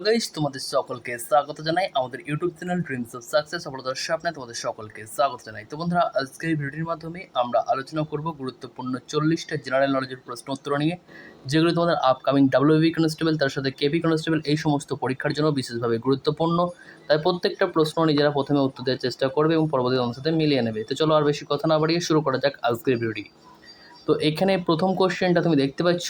Guys তোমাদের সকলকে স্বাগত জানাই। আমাদের YouTube channel dreams of success সফলতার স্বপ্নে তোমাদের সকলকে স্বাগত জানাই। তো বন্ধুরা আজকের ভিডিওটির মাধ্যমে আমরা আলোচনা করব গুরুত্বপূর্ণ চল্লিশটা জেনারেল নলেজের প্রশ্ন উত্তর নিয়ে, যেগুলো তোমাদের আপকামিং ডাব্লিউবি কনস্টেবল তার সাথে কেপি কনস্টেবল এই সমস্ত পরীক্ষার জন্য বিশেষভাবে গুরুত্বপূর্ণ। তাই প্রত্যেকটা প্রশ্ন নিজেরা প্রথমে উত্তর দেওয়ার চেষ্টা করবে এবং পরবর্তী সাথে মিলিয়ে নেবে। তো চলো আর বেশি কথা না বাড়িয়ে শুরু করা যাক আজকের ভিডিওটি তো এখানে প্রথম কোশ্চেনটা তুমি দেখতে পাচ্ছ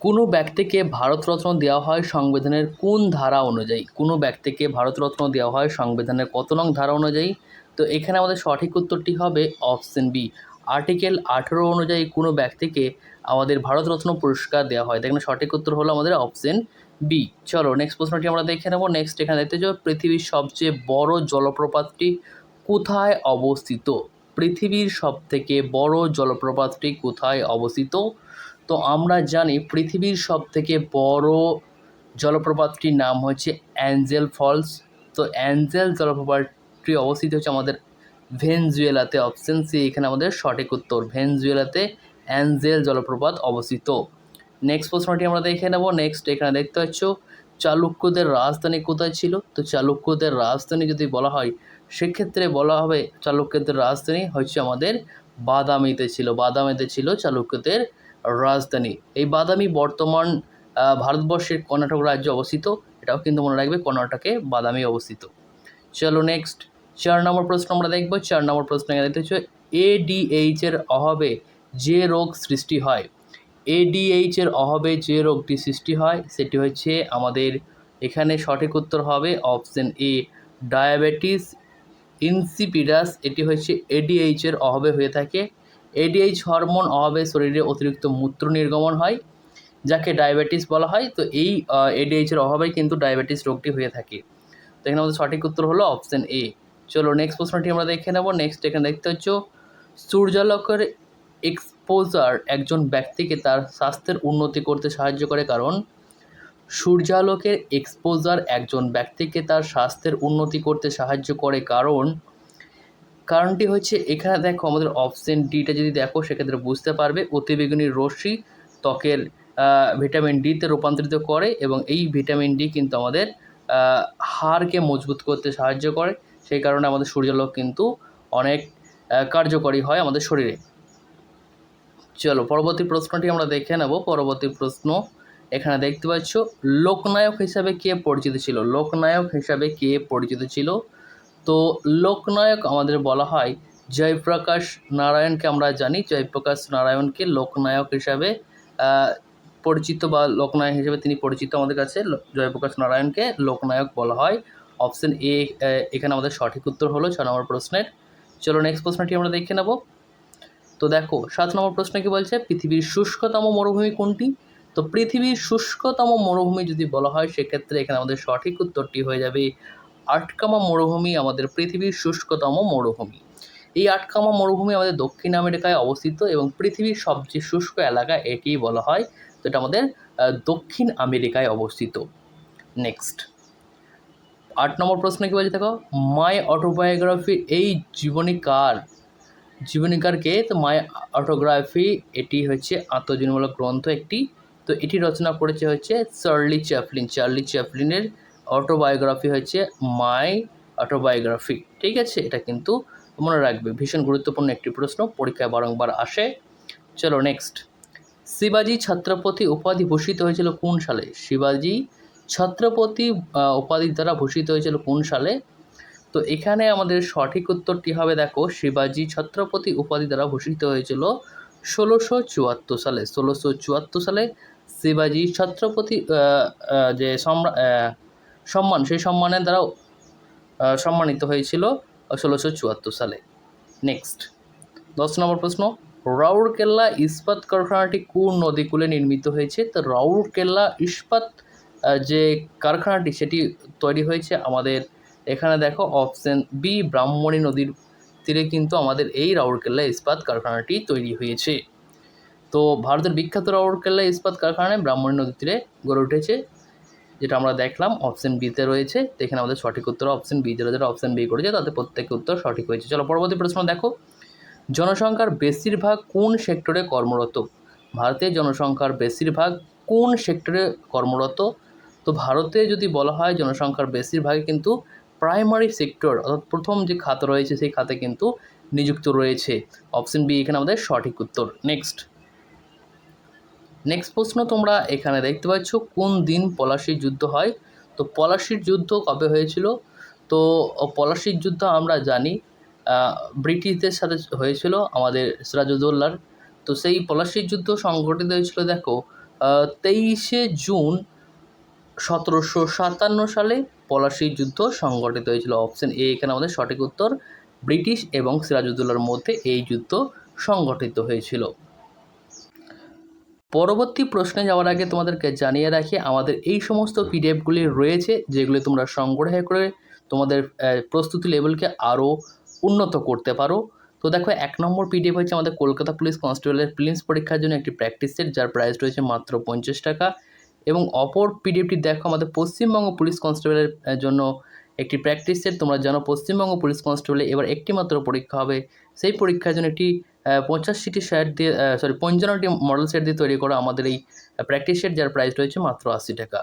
কোনো ব্যক্তিকে ভারতরত্ন দেওয়া হয় সংবিধানের কোন ধারা অনুযায়ী? কোনো ব্যক্তিকে ভারতরত্ন দেওয়া হয় সংবিধানের কত নং ধারা অনুযায়ী? তো এখানে আমাদের সঠিক উত্তরটি হবে অপশন বি। আর্টিকেল আঠেরো অনুযায়ী কোনো ব্যক্তিকে আমাদের ভারতরত্ন পুরস্কার দেওয়া হয়। এখানে সঠিক উত্তর হলো আমাদের অপশন বি। চলো নেক্সট প্রশ্নটি আমরা দেখে নেব। নেক্সট এখানে দেখতে যাব পৃথিবীর সবচেয়ে বড় জলপ্রপাতটি কোথায় অবস্থিত? পৃথিবীর সবথেকে বড় জলপ্রপাতটি কোথায় অবস্থিত? তো আমরা জানি পৃথিবীর সব থেকে বড় জলপ্রপাতটির নাম হচ্ছে অ্যাঞ্জেল ফলস। তো অ্যাঞ্জেল জলপ্রপাতটি অবস্থিত হচ্ছে আমাদের ভেনজুয়েলাতে। অপশন সি, এখানে আমাদের সঠিক উত্তর, ভেনজুয়েলাতে অ্যাঞ্জেল জলপ্রপাত অবস্থিত। নেক্সট প্রশ্নটি আমরা দেখে নেব। নেক্সট এখানে দেখতে পাচ্ছ, চালুক্যদের রাজধানী কোথায় ছিল? তো চালুক্যদের রাজধানী যদি বলা হয়, সেক্ষেত্রে বলা হবে চালুক্যদের রাজধানী হচ্ছে আমাদের বাদামিতে ছিল। বাদামিতে ছিল চালুক্যদের রাজধানী। এই বাদামি বর্তমান ভারতবর্ষের কর্ণাটক রাজ্যে অবস্থিত। এটাও কিন্তু মনে রাখবে কর্ণাটকে বাদামি অবস্থিত। চলো নেক্সট চার নম্বর প্রশ্ন আমরা দেখব। চার নম্বর প্রশ্ন এখানে দেখতে হচ্ছে এডিএইচ এর অভাবে যে রোগ সৃষ্টি হয় এডিএইচ এর অভাবে যে রোগটি সৃষ্টি হয়, সেটি হচ্ছে আমাদের এখানে সঠিক উত্তর হবে অপশন এ ডায়াবেটিস ইনসিপিডাস এটি হচ্ছে এডিএইচ এর অভাবে হয়ে থাকে। এডিএইচ হরমোন অভাবে শরীরে অতিরিক্ত মূত্র নির্গমন হয়, যাকে ডায়াবেটিস বলা হয়। তো এই এডিএইচ এর অভাবে কিন্তু ডায়াবেটিস রোগটি হয়ে থাকে। তো এখানে আমাদের সঠিক উত্তর হলো অপশন এ চলো নেক্সট প্রশ্নটি আমরা দেখে নেব। নেক্সট এখানে দেখতে হচ্ছ সূর্যালোকের এক্সপোজার একজন ব্যক্তিকে তার স্বাস্থ্যের উন্নতি করতে সাহায্য করে কারণ, সূর্যালোকের এক্সপোজার একজন ব্যক্তিকে তার স্বাস্থ্যের উন্নতি করতে সাহায্য করে কারণ কারণটি হচ্ছে এখানে দেখো আমাদের অপশন ডিটা যদি দেখো, সেক্ষেত্রে বুঝতে পারবে অতিবেগুনি রশ্মি ত্বকের ভিটামিন ডিতে রূপান্তরিত করে এবং এই ভিটামিন ডি কিন্তু আমাদের হাড়কে মজবুত করতে সাহায্য করে। সেই কারণে আমাদের সূর্যালোক কিন্তু অনেক কার্যকরী হয় আমাদের শরীরে। চলো, পরবর্তী প্রশ্নটি আমরা দেখে নেব। পরবর্তী প্রশ্ন, এখানে দেখতে পাচ্ছ, লোকনায়ক হিসাবে কে পরিচিত ছিল? লোকনায়ক হিসাবে কে পরিচিত ছিল? তো লোকনায়ক আমাদের বলা হয় জয়প্রকাশ নারায়ণকে আমরা জানি। জয়প্রকাশ নারায়ণকে লোকনায়ক হিসাবে পরিচিত বা লোকনায়ক হিসেবে তিনি পরিচিত আমাদের কাছে। জয়প্রকাশ নারায়ণকে লোকনায়ক বলা হয়। অপশন এ এখানে আমাদের সঠিক উত্তর হলো ছ নম্বর প্রশ্নের। চলো নেক্সট প্রশ্নটি আমরা দেখে নেব। তো দেখো, সাত নম্বর প্রশ্ন কি বলছে? পৃথিবীর শুষ্কতম মরুভূমি কোনটি? তো পৃথিবীর শুষ্কতম মরুভূমি যদি বলা হয়, সেক্ষেত্রে এখানে আমাদের সঠিক উত্তরটি হয়ে যাবে আটকামা মরুভূমি আমাদের পৃথিবীর শুষ্কতম মরুভূমি। এই আটকামা মরুভূমি আমাদের দক্ষিণ আমেরিকায় অবস্থিত এবং পৃথিবীর সবচেয়ে শুষ্ক এলাকা এটিই বলা হয় তো এটা আমাদের দক্ষিণ আমেরিকায় অবস্থিত। নেক্সট আট নম্বর প্রশ্ন কী বলছে দেখো? মাই অটোবায়োগ্রাফি এই জীবনীকার জীবনীকারকে তো মাই অটোগ্রাফি এটি হচ্ছে আত্মজীবনীমূলক গ্রন্থ একটি। তো এটি রচনা করেছে হচ্ছে চার্লি চ্যাপলিন চার্লি চ্যাপলিনের অটোবায়োগ্রাফি হচ্ছে মাই অটোবায়োগ্রাফি ঠিক আছে? এটা কিন্তু মনে রাখবে। ভীষণ গুরুত্বপূর্ণ একটি প্রশ্ন পরীক্ষায় বারংবার আসে। চলো নেক্সট শিবাজি ছত্রপতি উপাধি ভূষিত হয়েছিল কোন সালে? শিবাজি ছত্রপতি আহ, উপাধির দ্বারা ভূষিত হয়েছিল কোন সালে? তো এখানে আমাদের সঠিক উত্তরটি হবে দেখো শিবাজি ছত্রপতি উপাধি দ্বারা ভূষিত হয়েছিল ষোলোশো চুয়াত্তর সালে। ষোলোশো চুয়াত্তর সালে শিবাজি ছত্রপতি যে সম্রা- আহ, সম্মান সেই সম্মানের দ্বারা আহ, সম্মানিত হয়েছিল ষোলোশো চুয়াত্তর সালে। নেক্সট দশ নম্বর প্রশ্ন রাউরকেল্লা ইস্পাত কারখানাটি কোন নদীকূলে নির্মিত হয়েছে? তো রাউরকেল্লা ইস্পাত যে কারখানাটি সেটি তৈরি হয়েছে আমাদের এখানে দেখো অপশন বি ব্রাহ্মণী নদীর তীরে কিন্তু আমাদের এই রাউরকেল্লা ইস্পাত কারখানাটি তৈরি হয়েছে। তো ভারতের বিখ্যাত রাউরকেল্লা ইস্পাত কারখানায় ব্রাহ্মণী নদীর তীরে গড়ে উঠেছে। যেটা আমরা দেখলাম অপশন বিতে রয়েছে। তো এখানে আমাদের সঠিক উত্তর অপশন বি যারা যারা অপশন বি করেছে তাদের প্রত্যেকের উত্তর সঠিক হয়েছে। চলো পরবর্তী প্রশ্ন দেখো। জনসংখ্যার বেশিরভাগ কোন সেক্টরে কর্মরত? ভারতের জনসংখ্যার বেশিরভাগ কোন সেক্টরে কর্মরত? তো ভারতে যদি বলা হয়, জনসংখ্যার বেশিরভাগই কিন্তু প্রাইমারি সেক্টর অর্থাৎ প্রথম যে খাত রয়েছে, সেই খাতে কিন্তু নিযুক্ত রয়েছে। অপশন বি এখানে আমাদের সঠিক উত্তর। নেক্সট নেক্সট প্রশ্ন তোমরা এখানে দেখতে পাচ্ছ, কোন দিন পলাশির যুদ্ধ হয়? তো পলাশির যুদ্ধ কবে হয়েছিল? তো পলাশির যুদ্ধ আমরা জানি ব্রিটিশদের সাথে হয়েছিল, আমাদের সিরাজউদ্দৌলার। তো সেই পলাশির যুদ্ধ সংগঠিত হয়েছিল, দেখো তেইশে জুন সতেরোশো সাতান্ন সালে পলাশির যুদ্ধ সংগঠিত হয়েছিল। অপশন এ এখানে আমাদের সঠিক উত্তর, ব্রিটিশ এবং সিরাজউদ্দৌলার মধ্যে এই যুদ্ধ সংগঠিত হয়েছিল। পরবর্তী প্রশ্নে যাওয়ার আগে তোমাদেরকে জানিয়ে রাখি, আমাদের এই সমস্ত পিডিএফগুলি রয়েছে, যেগুলি তোমরা সংগ্রহ করে তোমাদের প্রস্তুতি লেভেলকে আরও উন্নত করতে পারো। তো দেখো, এক নম্বর পিডিএফ হচ্ছে আমাদের কলকাতা পুলিশ কনস্টেবলের প্রিলিমস পরীক্ষার জন্য একটি প্র্যাকটিস সেট, যার প্রাইস রয়েছে মাত্র পঞ্চাশ টাকা। এবং অপর পিডিএফটি দেখো, আমাদের পশ্চিমবঙ্গ পুলিশ কনস্টেবলের জন্য একটি প্র্যাকটিস সেট। তোমরা জানো, পশ্চিমবঙ্গ পুলিশ কনস্টেবলে এবার একটি মাত্র পরীক্ষা হবে। সেই পরীক্ষার জন্য একটি পঁচাশিটি সেট দিয়ে সরি পঞ্চান্নটি মডেল সেট দিয়ে তৈরি করা আমাদের এই প্র্যাকটিস সেট যার প্রাইস রয়েছে মাত্র আশি টাকা।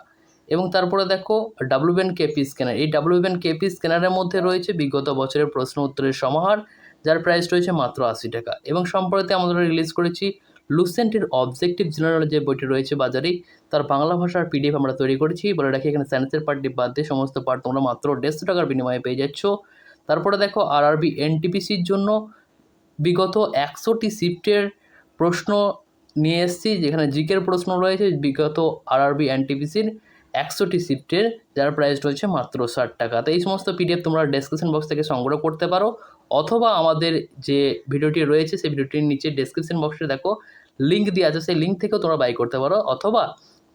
এবং তারপরে দেখো ডাব্লিউবেন কেপি স্ক্যানার এই ডাব্লিউবেন কেপি স্ক্যানারের মধ্যে রয়েছে বিগত বছরের প্রশ্ন উত্তরের সমাহার, যার প্রাইস রয়েছে মাত্র আশি টাকা। এবং সম্প্রতি আমরা রিলিজ করেছি লুসেন্টের অবজেক্টিভ জেনারেল যে বইটি রয়েছে বাজারে, তার বাংলা ভাষার পিডিএফ আমরা তৈরি করেছি। বলে রাখি, এখানে সায়েন্সের পার্টটি বাদ দিয়ে সমস্ত পার্ট তোমরা মাত্র দেড়শো টাকার বিনিময়ে পেয়ে যাচ্ছ। তারপরে দেখো আর আরবি এনটিপিসির জন্য বিগত একশোটি শিফটের প্রশ্ন নিয়ে এসেছি, যেখানে জিকের প্রশ্ন রয়েছে, বিগত আরআরবি এনটিপিসির একশোটি শিফটের, যার প্রাইস রয়েছে মাত্র ষাট টাকা। তো এই সমস্ত পিডিএফ তোমরা ডেসক্রিপশন বক্স থেকে সংগ্রহ করতে পারো, অথবা আমাদের যে ভিডিওটি রয়েছে, সেই ভিডিওটির নিচে ডেসক্রিপশন বক্সে দেখো লিঙ্ক দিয়ে আছে, সেই লিঙ্ক থেকেও তোমরা বাই করতে পারো, অথবা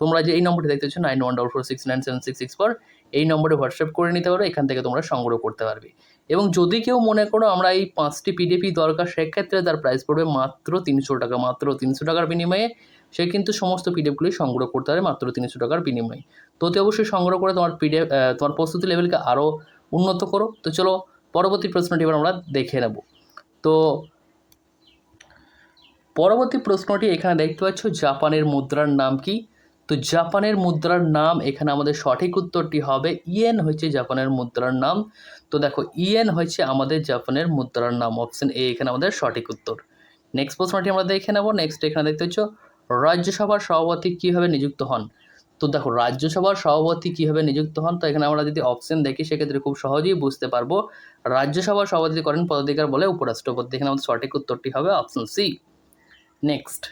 তোমরা যে এই নম্বরটি দেখতে পাচ্ছ nine one double four six nine seven six six four এই নম্বরে হোয়াটসঅ্যাপ করে নিতে পারো, এখান থেকে তোমরা সংগ্রহ করতে পারবে। এবং যদি কেউ মনে করো আমরা এই পাঁচটি পিডিএফই দরকার, সেক্ষেত্রে তার প্রাইস পড়বে মাত্র তিনশো টাকা, মাত্র তিনশো টাকার বিনিময়ে সে কিন্তু সমস্ত পিডিএফগুলি সংগ্রহ করতে পারে মাত্র তিনশো টাকার বিনিময়ে। তো অতি অবশ্যই সংগ্রহ করে তোমার পিডিএফ তোমার প্রস্তুতি লেভেলকে আরও উন্নত করো। তো চলো পরবর্তী প্রশ্নটি এবার আমরা দেখে নেব। তো পরবর্তী প্রশ্নটি এখানে দেখতে পাচ্ছ, জাপানের মুদ্রার নাম কি? তো জাপানের মুদ্রার নাম এখানে আমাদের সঠিক উত্তরটি হবে ইয়েন হচ্ছে জাপানের মুদ্রার নাম। তো দেখো, ইয়েন হচ্ছে আমাদের জাপানের মুদ্রার নাম। অপশন এ এখানে আমাদের সঠিক উত্তর। নেক্সট প্রশ্নটি আমরা দেখে নেব। নেক্সট এখানে দেখতে পাচ্ছ রাজ্যসভার সভাপতি কীভাবে নিযুক্ত হন? তো দেখো, রাজ্যসভার সভাপতি কীভাবে নিযুক্ত হন? তো এখানে আমরা যদি অপশন দেখি, সেক্ষেত্রে খুব সহজেই বুঝতে পারব। রাজ্যসভার সভাপতি করেন পদাধিকার বলে উপরাষ্ট্রপতি। এখানে আমাদের সঠিক উত্তরটি হবে অপশন সি নেক্সট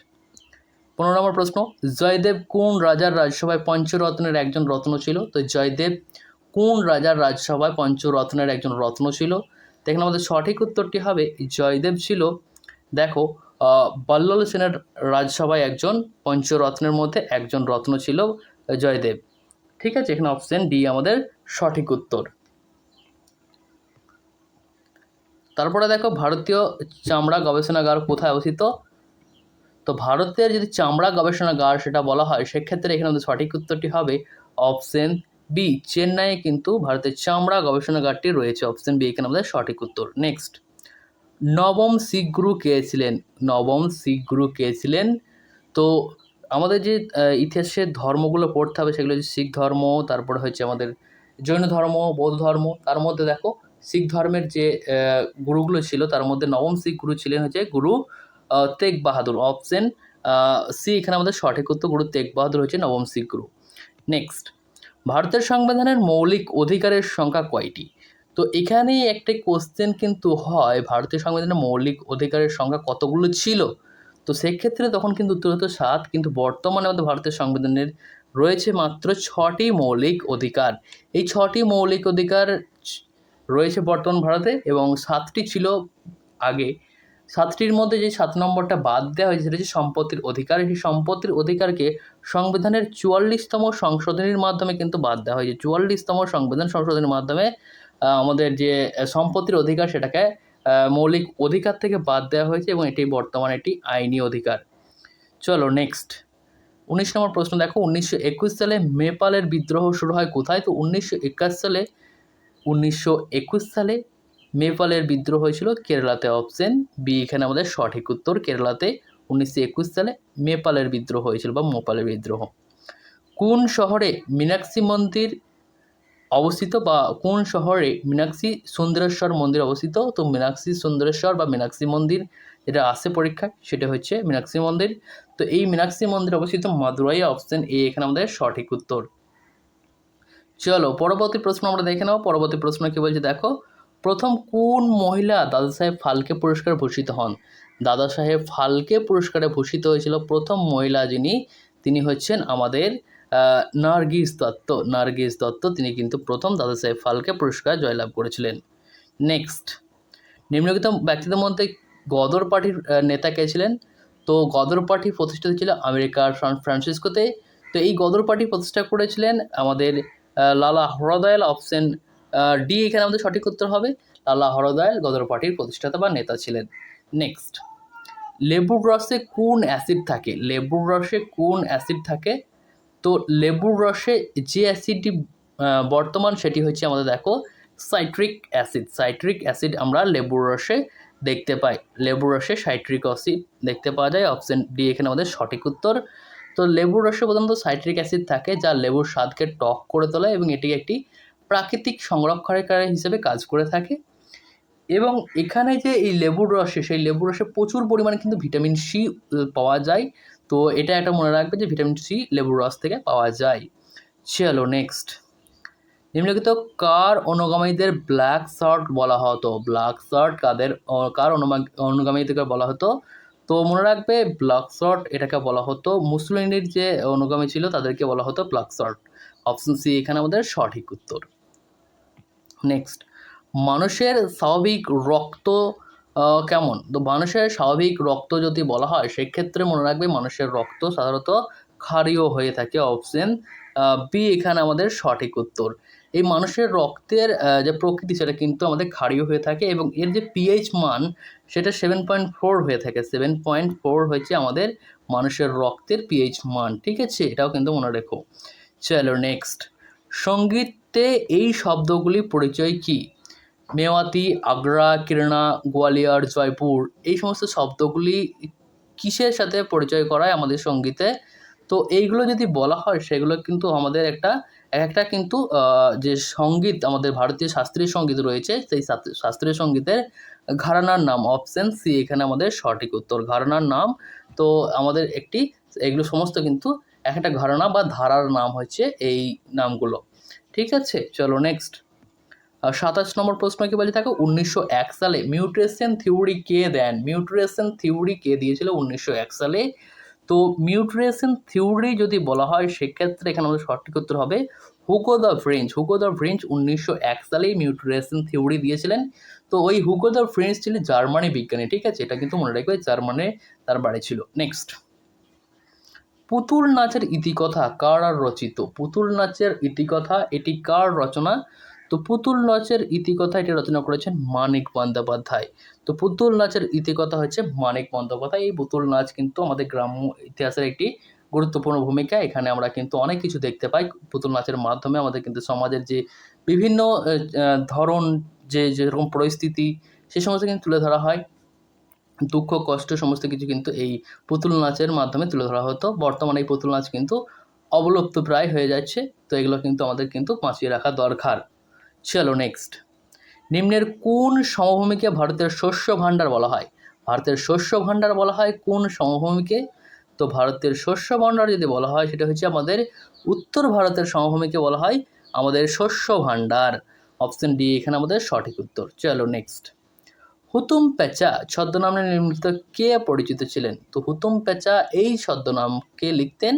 পনেরো নম্বর প্রশ্ন, জয়দেব কোন রাজার রাজসভায় পঞ্চরত্নের একজন রত্ন ছিল? তো জয়দেব কোন রাজার রাজসভায় পঞ্চরত্নের একজন রত্ন ছিল? তো এখানে আমাদের সঠিক উত্তরটি হবে, জয়দেব ছিল, দেখো বল্লল সেনের রাজসভায় একজন, পঞ্চরত্নের মধ্যে একজন রত্ন ছিল জয়দেব। ঠিক আছে, এখানে অপশন ডি আমাদের সঠিক উত্তর। তারপরে দেখো, ভারতীয় চামড়া গবেষণাগার কোথায় অবস্থিত? তো ভারতের যদি চামড়া গবেষণাগার সেটা বলা হয়, সেক্ষেত্রে এখানে আমাদের সঠিক উত্তরটি হবে অপশন বি চেন্নাইয়ে কিন্তু ভারতের চামড়া গবেষণাগারটি রয়েছে। অপশন বি এখানে আমাদের সঠিক উত্তর। নেক্সট নবম শিখ গুরু কে ছিলেন? নবম শিখ গুরু কে ছিলেন? তো আমাদের যে ইতিহাসের ধর্মগুলো পড়তে হবে, সেগুলো হচ্ছে শিখ ধর্ম, তারপরে হচ্ছে আমাদের জৈন ধর্ম, বৌদ্ধ ধর্ম, তার মধ্যে দেখো শিখ ধর্মের যে গুরুগুলো ছিল, তার মধ্যে নবম শিখ গুরু ছিলেন হচ্ছে গুরু তেগ বাহাদুর অপশন সি এখানে আমাদের সঠিক উত্তর, গুরু তেগ বাহাদুর হচ্ছে নবম শিখ গুরু। নেক্সট ভারতের সংবিধানের মৌলিক অধিকারের সংখ্যা কয়টি? তো এখানে একটা কোশ্চেন কিন্তু হয় ভারতীয় সংবিধানের মৌলিক অধিকারের সংখ্যা কতগুলো ছিল? তো সেক্ষেত্রে তখন কিন্তু উত্তর হতো সাত, কিন্তু বর্তমানে আমাদের ভারতের সংবিধানের রয়েছে মাত্র ছটি মৌলিক অধিকার। এই ছটি মৌলিক অধিকার রয়েছে বর্তমান ভারতে এবং সাতটি ছিল আগে। সাতটির মধ্যে যে সাত নম্বরটা বাদ দেওয়া হয়েছে, সেটা হচ্ছে সম্পত্তির অধিকার। সেই সম্পত্তির অধিকারকে সংবিধানের চুয়াল্লিশতম সংশোধনীর মাধ্যমে কিন্তু বাদ দেওয়া হয়েছে। চুয়াল্লিশতম সংবিধান সংশোধনীর মাধ্যমে আমাদের যে সম্পত্তির অধিকার, সেটাকে মৌলিক অধিকার থেকে বাদ দেওয়া হয়েছে এবং এটি বর্তমানে একটি আইনি অধিকার। চলো নেক্সট উনিশ নম্বর প্রশ্ন, দেখো, উনিশশো একুশ সালে মেপালের বিদ্রোহ শুরু হয় কোথায়? তো উনিশশো একাশ সালে, উনিশশো একুশ সালে মেপালের বিদ্রোহ হয়েছিল কেরালাতে অপশন বি এখানে আমাদের সঠিক উত্তর, কেরালাতে উনিশশো একুশ সালে মেপালের বিদ্রোহ হয়েছিল বা মোপালের বিদ্রোহ। কোন শহরে মীনাক্ষী মন্দির অবস্থিত বা কোন শহরে মীনাক্ষী সুন্দরেশ্বর মন্দির অবস্থিত? তো মীনাক্ষী সুন্দরেশ্বর বা মীনাক্ষী মন্দির যেটা আসে পরীক্ষায়, সেটা হচ্ছে মীনাক্ষী মন্দির। তো এই মীনাক্ষী মন্দির অবস্থিত মাদুরাই অপশন এ এখানে আমাদের সঠিক উত্তর। চলো, পরবর্তী প্রশ্ন আমরা দেখে নেব। পরবর্তী প্রশ্ন কি বলছে, দেখো প্রথম কোন মহিলা দাদা সাহেব ফালকে পুরস্কার ভূষিত হন? দাদা সাহেব ফালকে পুরস্কারে ভূষিত হয়েছিল প্রথম মহিলা যিনি, তিনি হচ্ছেন আমাদের নার্গিস দত্ত। নার্গিস দত্ত তিনি কিন্তু প্রথম দাদা সাহেব ফালকে পুরস্কার জয়লাভ করেছিলেন। নেক্সট। নিম্নলিখিত ব্যক্তিদের মধ্যে গদর পার্টির নেতা কে ছিলেন? তো গদর পার্টি প্রতিষ্ঠিত ছিল আমেরিকার সান ফ্রান্সিসকোতে। তো এই গদর পার্টি প্রতিষ্ঠা করেছিলেন আমাদের লালা হরদয়াল অপশন ডি এখানে আমাদের সঠিক উত্তর হবে। লালা হরদয়াল, গদর পার্টির প্রতিষ্ঠাতা বা নেতা ছিলেন। নেক্সট লেবুর রসে কোন অ্যাসিড থাকে? লেবুর রসে কোন অ্যাসিড থাকে? তো লেবুর রসে যে অ্যাসিডটি বর্তমান সেটি হচ্ছে আমাদের দেখো, সাইট্রিক অ্যাসিড। সাইট্রিক অ্যাসিড আমরা লেবুর রসে দেখতে পাই। লেবুর রসে সাইট্রিক অ্যাসিড দেখতে পাওয়া যায়। অপশন ডি এখানে আমাদের সঠিক উত্তর। তো লেবুর রসে প্রধানত সাইট্রিক অ্যাসিড থাকে, যা লেবুর স্বাদকে টক করে তোলে এবং এটি একটি প্রাকৃতিক সংরক্ষণকারী হিসেবে কাজ করে থাকে। এবং এখানে যে এই লেবুর রসে, সেই লেবুর রসে প্রচুর পরিমাণে কিন্তু ভিটামিন সি পাওয়া যায়। তো এটা একটা মনে রাখবে যে ভিটামিন সি, লেবুর রস থেকে পাওয়া যায়। চলো নেক্সট নিম্নলিখিত কার অনুগামীদের ব্ল্যাক শার্ট বলা হতো? ব্ল্যাক শার্ট কাদের কার অনুগামীদেরকে বলা হতো? তো মনে রাখবে ব্ল্যাক শার্ট এটাকে বলা হতো মুসলিনের যে অনুগামী ছিল তাদেরকে বলা হতো ব্ল্যাক শার্ট। অপশন সি এখানে আমাদের সঠিক উত্তর। নেক্সট মানুষের স্বাভাবিক রক্ত কেমন? তো মানুষের স্বাভাবিক রক্ত যদি বলা হয়, সেক্ষেত্রে মনে রাখবে মানুষের রক্ত সাধারণত ক্ষারীয় হয়ে থাকে, অপশন বি এখানে আমাদের সঠিক উত্তর। এই মানুষের রক্তের যে প্রকৃতি, সেটা কিন্তু আমাদের ক্ষারীয় হয়ে থাকে এবং এর যে পিএইচ মান, সেটা সেভেন পয়েন্ট ফোর হয়ে থাকে। সেভেন পয়েন্ট ফোর হচ্ছে আমাদের মানুষের রক্তের পিএইচ মান, ঠিক আছে? এটাও কিন্তু মনে রেখো। চলো নেক্সট সঙ্গীতে এই শব্দগুলি পরিচয় কি? মেওয়াতি, আগ্রা কিরণা গোয়ালিয়র, জয়পুর, এই সমস্ত শব্দগুলি কিসের সাথে পরিচয় করায় আমাদের সঙ্গীতে? তো এইগুলো যদি বলা হয়, সেগুলো কিন্তু আমাদের একটা এক একটা কিন্তু যে সংগীত, আমাদের ভারতীয় শাস্ত্রীয় সংগীত রয়েছে, সেই শাস্ত্রীয় সঙ্গীতের ঘরানার নাম অপশন সি, এখানে আমাদের সঠিক উত্তর। ঘরানার নাম, তো আমাদের একটি, এগুলো সমস্ত কিন্তু এক একটা ঘরানা বা ধারার নাম হচ্ছে এই নামগুলো। ঠিক আছে, চলো নেক্সট সাতাশ নম্বর প্রশ্ন কি বলে? থাকে উনিশশো এক সালে মিউট্রেশন থিওরি কে দেন? মিউট্রেশন থিওরি কে দিয়েছিল উনিশশো এক সালে? তো মিউট্রেশন থিওরি যদি বলা হয়, সেক্ষেত্রে এখানে আমাদের সঠিক উত্তর হবে হুগো দ্য ফ্রেঞ্চ হুগো দ্য ফ্রেঞ্চ উনিশশো এক সালেই মিউট্রেশন থিওরি দিয়েছিলেন। তো ওই হুগো দ্য ফ্রেঞ্চ ছিলেন জার্মানি বিজ্ঞানী, ঠিক আছে? এটা কিন্তু মনে রাখবে, জার্মানে তার বাড়ি ছিল। নেক্সট পুতুল নাচের ইতিকথা কার আর রচিত? পুতুল নাচের ইতিকথা, এটি কার রচনা? তো পুতুল নাচের ইতিকথা এটি রচনা করেছেন মানিক বন্দ্যোপাধ্যায়। তো পুতুল নাচের ইতিকথা হচ্ছে মানিক বন্দ্যোপাধ্যায়। এই পুতুল নাচ কিন্তু আমাদের গ্রাম্য ইতিহাসের একটি গুরুত্বপূর্ণ ভূমিকা। এখানে আমরা কিন্তু অনেক কিছু দেখতে পাই। পুতুল নাচের মাধ্যমে আমাদের কিন্তু সমাজের যে বিভিন্ন ধরন, যে যেরকম পরিস্থিতি, সে সমস্ত কিন্তু তুলে ধরা হয়। দুঃখ, কষ্ট, সমস্ত কিছু কিন্তু এই পুতুল নাচের মাধ্যমে তুলে ধরা হতো। বর্তমানে এই পুতুল নাচ কিন্তু অবলুপ্ত প্রায় হয়ে যাচ্ছে, তো এগুলো কিন্তু আমাদের কিন্তু বাঁচিয়ে রাখা দরকার। চলো নেক্সট নিম্নের কোন সমভূমিকে ভারতের শস্য ভাণ্ডার বলা হয়? ভারতের শস্য ভাণ্ডার বলা হয় কোন সমভূমিকে? তো ভারতের শস্য ভাণ্ডার যদি বলা হয়, সেটা হচ্ছে আমাদের উত্তর ভারতের সমভূমিকে বলা হয় আমাদের শস্য ভাণ্ডার। অপশন ডি এখানে আমাদের সঠিক উত্তর। চলো নেক্সট হুতুম পেঁচা ছদ্মনামে নির্মিত কে পরিচিত ছিলেন? তো হুতুম পেঁচা এই ছদ্মনামকে লিখতেন।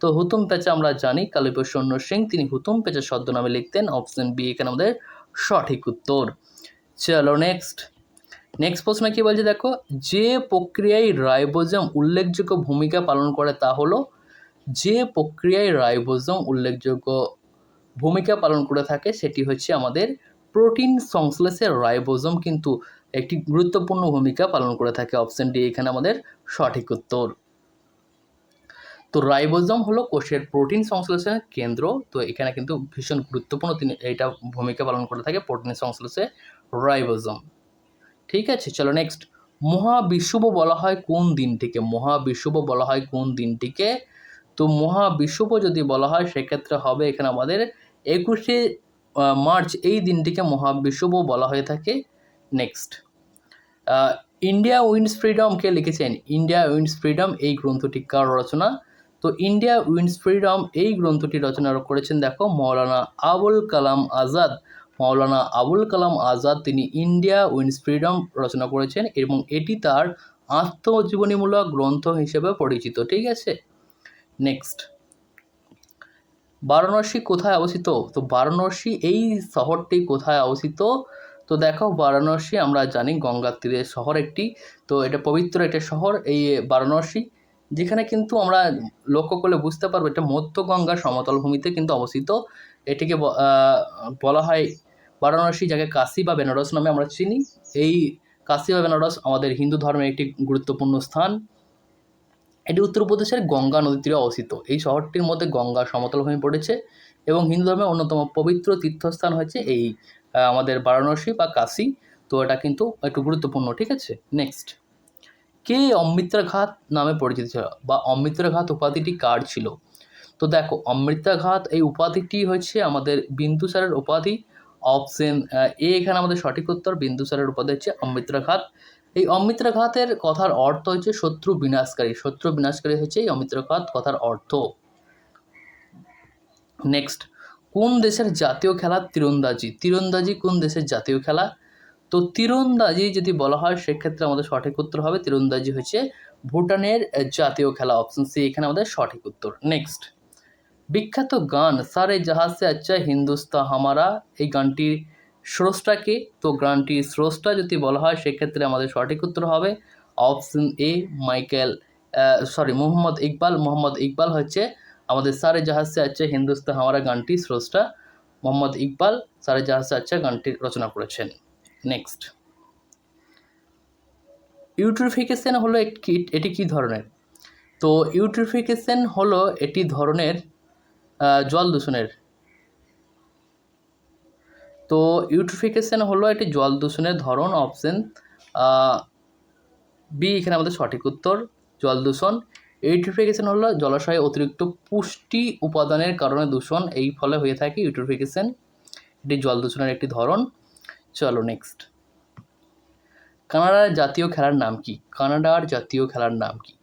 তো হুতুম পেঁচা আমরা জানি, কালীপ্রসন্ন সিং, তিনি হুতুম পেঁচা ছদ্মনামে লিখতেন। অপশন বি, এখানে আমাদের সঠিক উত্তর। চলো নেক্সট নেক্সট প্রশ্ন কী বলছে দেখো? যে প্রক্রিয়ায় রাইবোজম উল্লেখযোগ্য ভূমিকা পালন করে তা হলো, যে প্রক্রিয়ায় রাইবোজম উল্লেখযোগ্য ভূমিকা পালন করে থাকে, সেটি হচ্ছে আমাদের প্রোটিন সংশ্লেষে রাইবোজম। কিন্তু একটি গুরুত্বপূর্ণ ভূমিকা পালন করে থাকে অপশন ডি এখানে আমাদের সঠিক উত্তর। তো রাইবোজম হলো কোষের প্রোটিন সংশ্লেষণের কেন্দ্র। তো এখানে কিন্তু ভীষণ গুরুত্বপূর্ণ তিনি এইটা ভূমিকা পালন করে থাকে প্রোটিন সংশ্লেষে রাইবোজম। ঠিক আছে, চলো নেক্সট মহাবিষুব বলা হয় কোন দিনটিকে? মহাবিষুব বলা হয় কোন দিনটিকে? তো মহাবিশ্বপ যদি বলা হয়, সেক্ষেত্রে হবে এখানে আমাদের একুশে মার্চ, এই দিনটিকে মহাবিশ্বপ বলা হয়ে থাকে। নেক্সট ইন্ডিয়া উইন্স ফ্রিডম কে লিখেছেন। ইন্ডিয়া উইন্স ফ্রিডম এই গ্রন্থটি কার রচনা? তো ইন্ডিয়া উইন্স ফ্রিডম এই গ্রন্থটি রচনা করেছেন দেখো মৌলানা আবুল কালাম আজাদ। মৌলানা আবুল কালাম আজাদ তিনি ইন্ডিয়া উইন্স ফ্রিডম রচনা করেছেন এবং এটি তার আত্মজীবনীমূলক গ্রন্থ হিসেবে পরিচিত, ঠিক আছে? নেক্সট বারাণসী কোথায় অবস্থিত? তো বারাণসী এই শহরটি কোথায় অবস্থিত? তো দেখো, বারাণসী আমরা জানি গঙ্গার তীরের শহর একটি। তো এটা পবিত্র একটা শহর এই বারাণসী, যেখানে কিন্তু আমরা লক্ষ্য করলে বুঝতে পারব এটা মধ্য গঙ্গা সমতল ভূমিতে কিন্তু অবস্থিত। এটিকে বলা হয় বারাণসী, যাকে কাশি বা বেনারস নামে আমরা চিনি। এই কাশি বা বেনারস আমাদের হিন্দু ধর্মের একটি গুরুত্বপূর্ণ স্থান। এটি উত্তরপ্রদেশের গঙ্গা নদীর তীরে অবস্থিত। এই শহরটির মধ্যে গঙ্গা সমতল ভূমি পড়েছে। এবং হিন্দু ধর্মের অন্যতম পবিত্র তীর্থস্থান হচ্ছে এই আমাদের বারাণসী বা কাশী। তো এটা কিন্তু একটু গুরুত্বপূর্ণ, ঠিক আছে? নেক্সট কে অমৃতা ঘাত নামে পরিচিত ছিল বা অমৃতা ঘাত উপাধিটি কার ছিল? তো দেখো, অমৃতাঘাত এই উপাধিটি হচ্ছে আমাদের বিন্দুসারের উপাধি। অপশন এ এখানে আমাদের সঠিক উত্তর বিন্দুসারের উপাধি হচ্ছে অমৃতা ঘাত এই অমৃতা ঘাতের কথার অর্থ হচ্ছে শত্রু বিনাশকারী। শত্রু বিনাশকারী হচ্ছে এই অমৃতা ঘাত কথার অর্থ। নেক্সট কোন দেশের জাতীয় খেলা তীরন্দাজি? তীরন্দাজি কোন দেশের জাতীয় খেলা? তো তীরন্দাজি যদি বলা হয়, সেক্ষেত্রে আমাদের সঠিক উত্তর হবে, তীরন্দাজি হচ্ছে ভুটানের জাতীয় খেলা। অপশন সি এখানে আমাদের সঠিক উত্তর। নেক্সট বিখ্যাত গান সারে জাহাজ সে আচ্ছা হিন্দুস্তা হামারা। এই গানটির স্রষ্টাকে তো গানটির স্রষ্টা যদি বলা হয়, সেক্ষেত্রে আমাদের সঠিক উত্তর হবে option A Michael sorry Mohammad Iqbal. Mohammad Iqbal হচ্ছে আমাদের সারে জাহাজ সে আচ্ছা হিন্দুস্তা হামারা গানটি স্রষ্টা মোহাম্মদ ইকবাল। সারে জাহাজ সে আচ্ছা গানটি রচনা করেছেন। নেক্সট। ইউট্রিফিকেশন হলো এটি কী ধরনের? তো ইউট্রিফিকেশন হলো এটি ধরনের জল দূষণের। তো ইউট্রিফিকেশন হলো এটি জল দূষণের ধরন, অপশন বি, এখানে আমাদের সঠিক উত্তর, জল দূষণ। ইউট্রিফিকেশন হলো জলাশয়ে অতিরিক্ত পুষ্টি উপাদানের কারণে দূষণ। এই ফলে হয়ে থাকে ইউট্রিফিকেশন এটি জল দূষণের একটি ধরন। চলো নেক্সট কানাডার জাতীয় খেলার নাম কি? কানাডার জাতীয় খেলার নাম কি?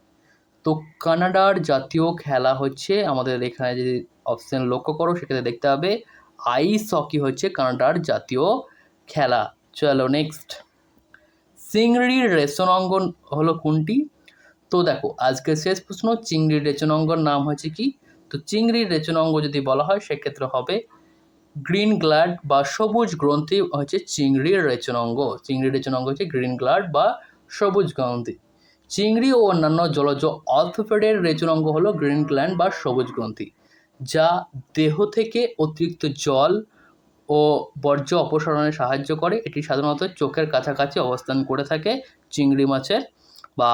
তো কানাডার জাতীয় খেলা হচ্ছে আমাদের এখানে যদি অপশন লক্ষ্য করো সেক্ষেত্রে দেখতে হবে আইস হকি হচ্ছে কানাডার জাতীয় খেলা। চলো নেক্সট সিংড়ির রেশন অঙ্গন হলো কোনটি? তো দেখো আজকের শেষ প্রশ্ন, চিংড়ির রেচন অঙ্গর নাম হয়েছে কি? তো চিংড়ির রেচন অঙ্গ যদি বলা হয়, সেক্ষেত্রে হবে গ্রিন গ্ল্যাড বা সবুজ গ্রন্থি হচ্ছে চিংড়ির রেচন অঙ্গ চিংড়ির রেচন অঙ্গ হচ্ছে গ্রিন গ্ল্যাড বা সবুজ গ্রন্থি। চিংড়ি ও অন্যান্য জলজ অর্থোপেডের রেচন অঙ্গ হলো গ্রিন গ্ল্যান্ড বা সবুজ গ্রন্থি, যা দেহ থেকে অতিরিক্ত জল ও বর্জ্য অপসারণে সাহায্য করে। এটি সাধারণত চোখের কাছাকাছি অবস্থান করে থাকে চিংড়ি মাছের বা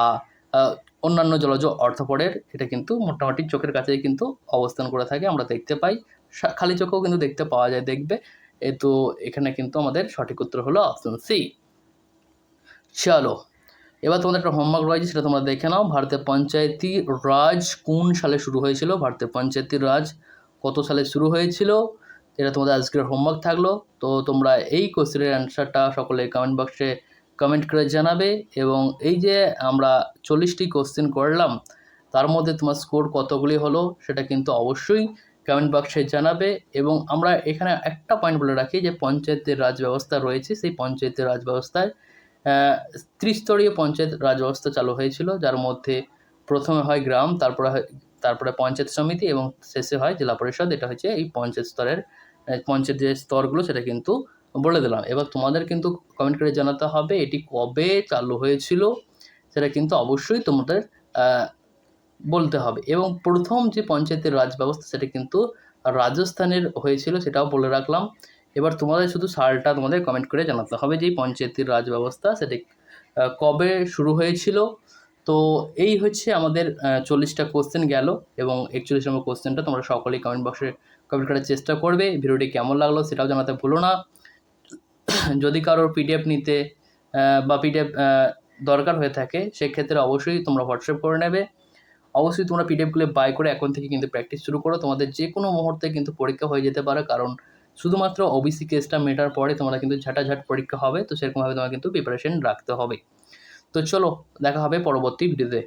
অন্যান্য জলজ অর্থপরের এটা কিন্তু মোটামুটি চোখের কাছেই কিন্তু অবস্থান করে থাকে, আমরা দেখতে পাই। খালি চোখেও কিন্তু দেখতে পাওয়া যায়, দেখবে। এ তো এখানে কিন্তু আমাদের সঠিক উত্তর হলো অপশন সি চলো, এবার তোমাদের একটা হোমওয়ার্ক রয়েছে, সেটা তোমরা দেখে নাও। ভারতের পঞ্চায়েতি রাজ কোন সালে শুরু হয়েছিল? ভারতের পঞ্চায়েতি রাজ কত সালে শুরু হয়েছিল? এটা তোমাদের আজকের হোমওয়ার্ক থাকল। তো তোমরা এই কোশ্চেনের অ্যান্সারটা সকলে কমেন্ট বক্সে কমেন্ট করে জানাবে এবং এই যে আমরা চল্লিশটি কোশ্চেন করলাম, তার মধ্যে তোমার স্কোর কতগুলি হলো সেটা কিন্তু অবশ্যই কমেন্ট বক্সে জানাবে এবং আমরা এখানে একটা পয়েন্ট বলে রাখি যে পঞ্চায়েতের রাজ ব্যবস্থা রয়েছে, সেই পঞ্চায়েতের রাজ ব্যবস্থায় ত্রিস্তরীয় পঞ্চায়েত রাজ ব্যবস্থা চালু হয়েছিল, যার মধ্যে প্রথমে হয় গ্রাম, তারপরে হয়, তারপরে পঞ্চায়েত সমিতি এবং শেষে হয় জেলা পরিষদ। এটা হচ্ছে এই পঞ্চায়েত স্তরের পঞ্চায়েত যে স্তরগুলো সেটা কিন্তু বলে দিলাম। এবার তোমাদের কিন্তু কমেন্ট করে জানাতে হবে, এটি কবে চালু হয়েছিল, সেটা কিন্তু অবশ্যই তোমাদের বলতে হবে। এবং প্রথম যে পঞ্চায়েতের রাজ ব্যবস্থা, সেটা কিন্তু রাজস্থানের হয়েছিল, সেটাও বলে রাখলাম। এবার তোমাদের শুধু সালটা তোমাদের কমেন্ট করে জানাতে হবে যে পঞ্চায়েতের রাজ ব্যবস্থা, সেটা কবে শুরু হয়েছিল। তো এই হচ্ছে আমাদের চল্লিশটা কোশ্চেন গেল, এবং একচল্লিশ নম্বর কোশ্চেনটা তোমরা সকলেই কমেন্ট বক্সে কমেন্ট করার চেষ্টা করবে। ভিডিওটি কেমন লাগল সেটাও জানাতে ভুলো না। যদি কারোর পিডিএফ নিতে বা পিডিএফ দরকার হয়ে থাকে, সেক্ষেত্রে অবশ্যই তোমরা হোয়াটসঅ্যাপ করে নেবে। অবশ্যই তোমরা পিডিএফগুলো বাই করে এখন থেকে কিন্তু প্র্যাকটিস শুরু করো। তোমাদের যে কোনো মুহূর্তে কিন্তু পরীক্ষা হয়ে যেতে পারে, কারণ শুধুমাত্র ওবিসি কেসটা মেটার পরে তোমরা কিন্তু ঝাঁটাঝাট পরীক্ষা হবে, তো সেরকমভাবে তোমার কিন্তু প্রিপারেশন রাখতে হবে। তো চলো, দেখা হবে পরবর্তী ভিডিওতে